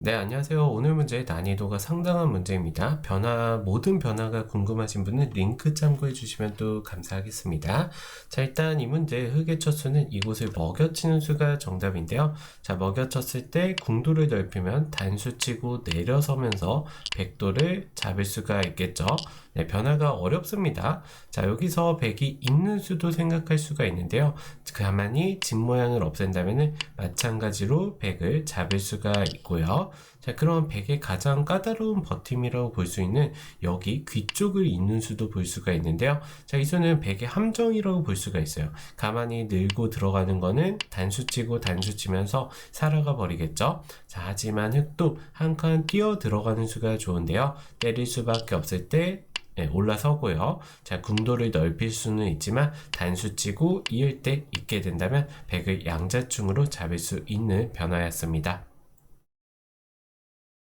네, 안녕하세요. 오늘 문제의 난이도가 상당한 문제입니다. 변화, 모든 변화가 궁금하신 분은 링크 참고해 주시면 또 감사하겠습니다. 자, 일단 이 문제 흙의 첫 수는 이곳을 먹여치는 수가 정답인데요. 자, 먹여쳤을 때 궁도를 넓히면 단수치고 내려서면서 백도를 잡을 수가 있겠죠. 네, 변화가 어렵습니다. 자, 여기서 백이 있는 수도 생각할 수가 있는데요. 가만히 집 모양을 없앤다면 마찬가지로 백을 잡을 수가 있고요. 자, 그럼 백의 가장 까다로운 버팀이라고 볼 수 있는 여기 귀 쪽을 잇는 수도 볼 수가 있는데요. 자, 이 수는 백의 함정이라고 볼 수가 있어요. 가만히 늘고 들어가는 거는 단수치고 단수치면서 살아가 버리겠죠. 자, 하지만 흙도 한 칸 뛰어 들어가는 수가 좋은데요. 때릴 수밖에 없을 때 네, 올라서고요. 자, 궁도를 넓힐 수는 있지만 단수치고 이을 때 있게 된다면 백을 양자충으로 잡을 수 있는 변화였습니다.